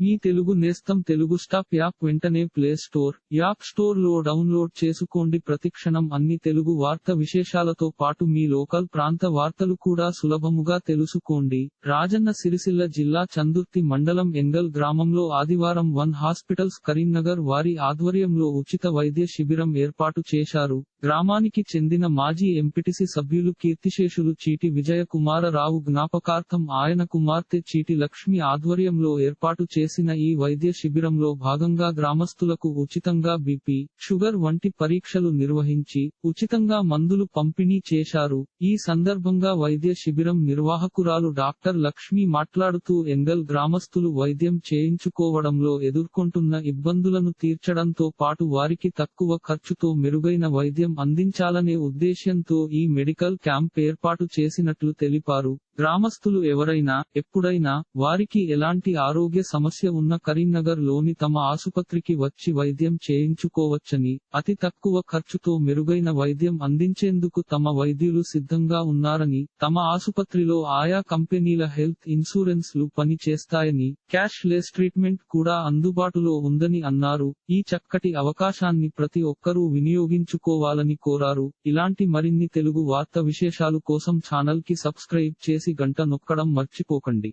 మీ తెలుగు నేస్తం Telugu stop app వెంటనే play store app స్టోర్లో డౌన్లోడ్ చేసుకోండి. ప్రతిక్షణం అన్ని తెలుగు వార్త విశేషాలతో పాటు మీ లోకల్ ప్రాంత వార్తలు కూడా సులభముగా తెలుసుకోండి. రాజన్న సిరిసిల్ల జిల్లా చందుర్తి మండలం ఎంగల్ గ్రామంలో ఆదివారం వన్ హాస్పిటల్స్ కరీంనగర్ వారి ఆధ్వర్యంలో ఉచిత వైద్య శిబిరం ఏర్పాటు చేశారు. గ్రామానికి చెందిన మాజీ ఎంపిటిసి సభ్యులు కీర్తిశేషులు చీటి విజయ కుమారరావు జ్ఞాపకార్థం ఆయన కుమార్తె చీటి లక్ష్మి ఆధ్వర్యంలో ఏర్పాటు చేసిన ఈ వైద్య శిబిరంలో భాగంగా గ్రామస్తులకు ఉచితంగా బీపీ షుగర్ వంటి పరీక్షలు నిర్వహించి ఉచితంగా మందులు పంపిణీ చేశారు. ఈ సందర్భంగా వైద్య శిబిరం నిర్వాహకురాలు డాక్టర్ లక్ష్మి మాట్లాడుతూ ఎంగల్ గ్రామస్తులు వైద్యం చేయించుకోవడంలో ఎదుర్కొంటున్న ఇబ్బందులను తీర్చడంతో పాటు వారికి తక్కువ ఖర్చుతో మెరుగైన వైద్యం అందించాలనే ఉద్దేశ్యంతో ఈ మెడికల్ క్యాంప్ ఏర్పాటు చేసినట్లు తెలిపారు. గ్రామస్తులు ఎవరైనా ఎప్పుడైనా వారికి ఎలాంటి ఆరోగ్య సమస్య సమస్య ఉన్న కరీంనగర్లోని తమ ఆసుపత్రికి వచ్చి వైద్యం చేయించుకోవచ్చని అతి తక్కువ ఖర్చుతో మెరుగైన వైద్యం అందించేందుకు తమ వైద్యులు సిద్ధంగా ఉన్నారని తమ ఆసుపత్రిలో ఆయా కంపెనీల హెల్త్ ఇన్సూరెన్స్లు పని చేస్తాయని క్యాష్ లెస్ ట్రీట్మెంట్ కూడా అందుబాటులో ఉందని అన్నారు. ఈ చక్కటి అవకాశాన్ని ప్రతి ఒక్కరూ వినియోగించుకోవాలని కోరారు. ఇలాంటి మరిన్ని తెలుగు వార్త విశేషాలు కోసం ఛానల్కి సబ్స్క్రైబ్ చేసి గంట నొక్కడం మర్చిపోకండి.